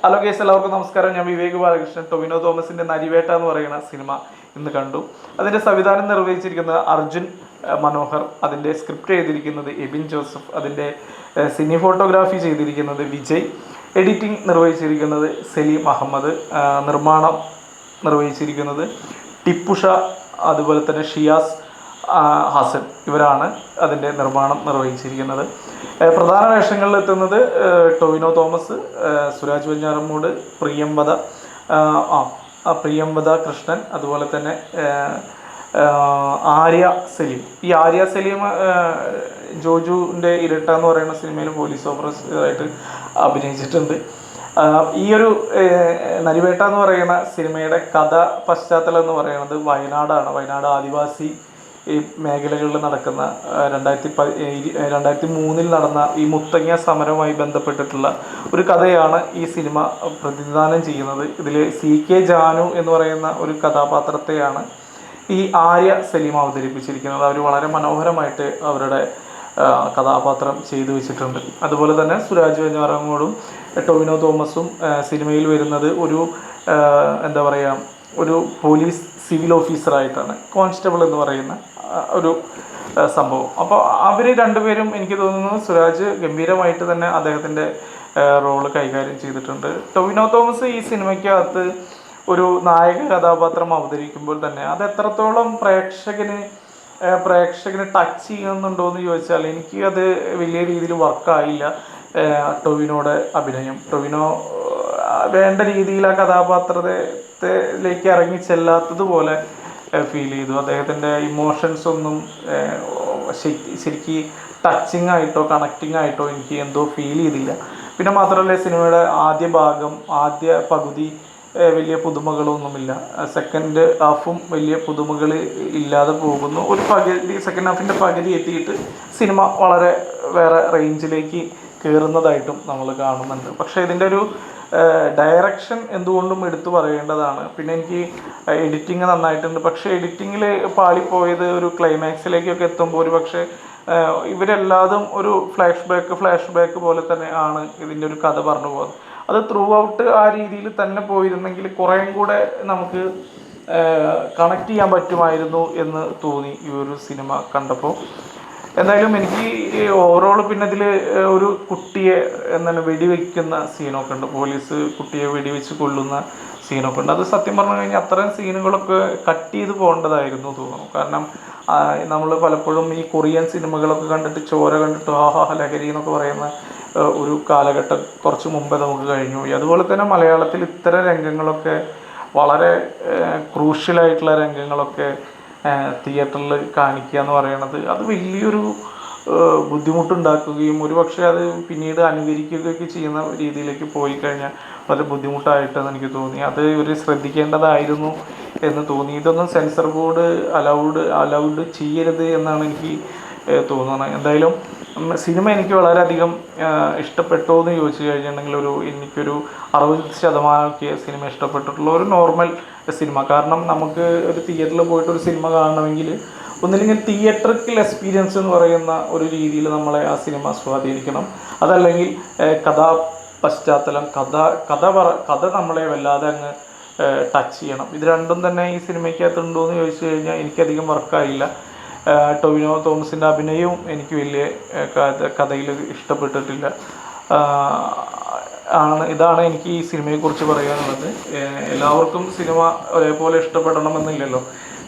Hello case എല്ലാവർക്കും നമസ്കാരം. ഞാൻ വിവേക് ബാലകൃഷ്ണൻ. ടൊവിനോ തോമസിന്റെ നരിവേട്ട എന്ന് പറയുന്ന സിനിമ ഇന്ന് കണ്ടു. അതിന്റെ സംവിധാനം നിർവഹിച്ചിരിക്കുന്നത് അർജുൻ മനോഹർ. അതിന്റെ സ്ക്രിപ്റ്റ് എഴുതിയിരിക്കുന്നത് എബിൻ ജോസഫ്. അതിന്റെ സിനി ഫോട്ടോഗ്രാഫി ചെയ്തിരിക്കുന്നത് വിജയ്. എഡിറ്റിംഗ് നിർവഹിച്ചിരിക്കുന്നത് സലീം അഹമ്മദ്. നിർമ്മാണം നിർവഹിച്ചിരിക്കുന്നത് ടിപ്പുഷ അതുപോലെ തന്നെ ഷിയാസ്. ഹസൻ ഇവരാണ് അതിന്റെ നിർമ്മാണം നിർവഹിച്ചിരിക്കുന്നത്. പ്രധാന വേഷങ്ങളിൽ എത്തുന്നത് ടൊവിനോ തോമസ് സുരാജ് വെഞ്ഞാറമ്മൂട് പ്രിയംവത ആ, പ്രിയംവത കൃഷ്ണൻ അതുപോലെ തന്നെ ആര്യ സലീം. ഈ ആര്യ സലീം ജോജുവിന്റെ ഇരട്ട എന്ന് പറയുന്ന സിനിമയിൽ പോലീസ് ഓഫീസറായിട്ട് അഭിനയിച്ചിട്ടുണ്ട്. ഈ ഒരു നരിവേട്ട എന്ന് പറയുന്ന സിനിമയുടെ കഥ പശ്ചാത്തലം എന്ന് പറയുന്നത് വയനാടാണ്. വയനാട് ആദിവാസി ഈ മേഖലകളിൽ നടക്കുന്ന രണ്ടായിരത്തി പ രണ്ടായിരത്തി മൂന്നിൽ നടന്ന ഈ മുത്തങ്ങ സമരവുമായി ബന്ധപ്പെട്ടിട്ടുള്ള ഒരു കഥയാണ് ഈ സിനിമ പ്രതിനിധാനം ചെയ്യുന്നത്. ഇതിൽ സി കെ ജാനു എന്ന് പറയുന്ന ഒരു കഥാപാത്രത്തെയാണ് ഈ ആര്യ സലീം അവതരിപ്പിച്ചിരിക്കുന്നത്. അവർ വളരെ മനോഹരമായിട്ട് അവരുടെ കഥാപാത്രം ചെയ്തു വെച്ചിട്ടുണ്ട്. അതുപോലെ തന്നെ സുരാജ് വെഞ്ഞാറങ്ങോടും ടൊവിനോ തോമസും സിനിമയിൽ വരുന്നത് ഒരു എന്താ പറയുക ഒരു പോലീസ് സിവിൽ ഓഫീസറായിട്ടാണ് കോൺസ്റ്റബിൾ എന്ന് പറയുന്ന ഒരു സംഭവം. അപ്പോൾ അവർ രണ്ടുപേരും എനിക്ക് തോന്നുന്നു സുരാജ് ഗംഭീരമായിട്ട് തന്നെ അദ്ദേഹത്തിന്റെ റോൾ കൈകാര്യം ചെയ്തിട്ടുണ്ട്. ടൊവിനോ തോമസ് ഈ സിനിമയ്ക്കകത്ത് ഒരു നായക കഥാപാത്രം അവതരിക്കുമ്പോൾ തന്നെ അത് എത്രത്തോളം പ്രേക്ഷകന് പ്രേക്ഷകനെ ടച്ച് ചെയ്യുന്നുണ്ടോ എന്ന് ചോദിച്ചാൽ എനിക്ക് അത് വലിയ രീതിയിൽ വർക്കായില്ല ടൊവിനോയുടെ അഭിനയം. ടൊവിനോ വേണ്ട രീതിയിൽ ആ കഥാപാത്രത്തിലേക്ക് ഇറങ്ങി ചെല്ലാത്തതുപോലെ ഫീൽ ചെയ്തു. അദ്ദേഹത്തിന്റെ ഇമോഷൻസ് ഒന്നും ശരിക്ക് ടച്ചിങ് ആയിട്ടോ കണക്റ്റിംഗ് ആയിട്ടോ എനിക്ക് എന്തോ ഫീൽ ചെയ്തില്ല. പിന്നെ മാത്രമല്ല സിനിമയുടെ ആദ്യ ഭാഗം ആദ്യ പകുതി വലിയ പുതുമകളൊന്നുമില്ല. സെക്കൻഡ് ഹാഫും വലിയ പുതുമകൾ ഇല്ലാതെ പോകുന്നു. ഒരു പകുതി സെക്കൻഡ് ഹാഫിന്റെ പകുതി എത്തിയിട്ട് സിനിമ വളരെ വേറെ റേഞ്ചിലേക്ക് കയറുന്നതായിട്ടും നമ്മൾ കാണുന്നുണ്ട്. പക്ഷേ ഇതിന്റെ ഒരു ഡയറക്ഷൻ എന്തുകൊണ്ടും എടുത്തു പറയേണ്ടതാണ്. പിന്നെ എനിക്ക് എഡിറ്റിങ് നന്നായിട്ടുണ്ട്. പക്ഷേ എഡിറ്റിങ്ങിൽ പാളിപ്പോയത് ഒരു ക്ലൈമാക്സിലേക്കൊക്കെ എത്തുമ്പോൾ ഒരു പക്ഷേ ഇവരെല്ലാതും ഒരു ഫ്ലാഷ് ബാക്ക് ഫ്ലാഷ് ബാക്ക് പോലെ തന്നെ ആണ് ഇതിന്റെ ഒരു കഥ പറഞ്ഞു പോകുന്നത്. അത് ത്രൂ ഔട്ട് ആ രീതിയിൽ തന്നെ പോയിരുന്നെങ്കിൽ കുറേയും കൂടെ നമുക്ക് കണക്ട് ചെയ്യാൻ പറ്റുമായിരുന്നു എന്ന് തോന്നി ഈ ഒരു സിനിമ കണ്ടപ്പോൾ. എന്തായാലും എനിക്ക് ഓവറോൾ പിന്നെ ഇതിൽ ഒരു കുട്ടിയെ എന്താണ് വെടിവെക്കുന്ന സീനൊക്കെ ഉണ്ട്. പോലീസ് കുട്ടിയെ വെടിവെച്ച് കൊള്ളുന്ന സീനൊക്കെ ഉണ്ട്. അത് സത്യം പറഞ്ഞു കഴിഞ്ഞാൽ അത്തരം സീനുകളൊക്കെ കട്ട് ചെയ്ത് പോകേണ്ടതായിരുന്നു തോന്നുന്നു. കാരണം നമ്മൾ പലപ്പോഴും ഈ കൊറിയൻ സിനിമകളൊക്കെ കണ്ടിട്ട് ചോര കണ്ടിട്ട് ആഹാ ലഹരി എന്നൊക്കെ പറയുന്ന ഒരു കാലഘട്ടം കുറച്ച് മുമ്പേ നമുക്ക് കഴിഞ്ഞു. അതുപോലെ തന്നെ മലയാളത്തിൽ ഇത്തരം രംഗങ്ങളൊക്കെ വളരെ ക്രൂഷ്യലായിട്ടുള്ള രംഗങ്ങളൊക്കെ തിയേറ്ററിൽ കാണിക്കുക എന്ന് പറയുന്നത് അത് വലിയൊരു ബുദ്ധിമുട്ടുണ്ടാക്കുകയും ഒരു പക്ഷേ അത് പിന്നീട് അനുകരിക്കുകയൊക്കെ ചെയ്യുന്ന രീതിയിലേക്ക് പോയി കഴിഞ്ഞാൽ വളരെ ബുദ്ധിമുട്ടായിട്ടെന്ന് എനിക്ക് തോന്നി. അത് ഇവർ ശ്രദ്ധിക്കേണ്ടതായിരുന്നു എന്ന് തോന്നി. ഇതൊന്നും സെൻസർ ബോർഡ് അലൗഡ് അലൗഡ് ചെയ്യരുത് എന്നാണ് എനിക്ക് തോന്നുന്നത്. എന്തായാലും സിനിമ എനിക്ക് വളരെയധികം ഇഷ്ടപ്പെട്ടു എന്ന് ചോദിച്ചു കഴിഞ്ഞിട്ടുണ്ടെങ്കിൽ ഒരു എനിക്കൊരു അറുപത് ശതമാനമൊക്കെ സിനിമ ഇഷ്ടപ്പെട്ടിട്ടുള്ള ഒരു നോർമൽ സിനിമ. കാരണം നമുക്ക് ഒരു തിയേറ്ററിൽ പോയിട്ട് ഒരു സിനിമ കാണണമെങ്കിൽ ഒന്നില്ലെങ്കിൽ തിയേറ്ററിക്കൽ എക്സ്പീരിയൻസ് എന്ന് പറയുന്ന ഒരു രീതിയിൽ നമ്മളെ ആ സിനിമ സ്വാധീനിക്കണം. അതല്ലെങ്കിൽ കഥ പശ്ചാത്തലം കഥ കഥ പറ കഥ നമ്മളെ വല്ലാതെ അങ്ങ് ടച്ച് ചെയ്യണം. ഇത് രണ്ടും തന്നെ ഈ സിനിമയ്ക്കകത്തുണ്ടോ എന്ന് ചോദിച്ചു കഴിഞ്ഞാൽ എനിക്കധികം വർക്കായില്ല ടൊവിനോ തോമസിന്റെ അഭിനയവും എനിക്ക് വലിയ കഥയിൽ ഇഷ്ടപ്പെട്ടിട്ടില്ല. ആണ് ഇതാണ് എനിക്ക് ഈ സിനിമയെക്കുറിച്ച് പറയാനുള്ളത്. എല്ലാവർക്കും സിനിമ ഒരേപോലെ ഇഷ്ടപ്പെടണമെന്നില്ലല്ലോ.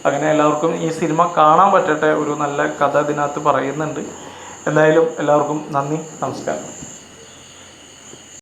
അങ്ങനെ എല്ലാവർക്കും ഈ സിനിമ കാണാൻ പറ്റട്ടെ ഒരു നല്ല കഥ ഇതിനകത്ത് പറയുന്നുണ്ട്. എന്തായാലും എല്ലാവർക്കും നന്ദി നമസ്കാരം.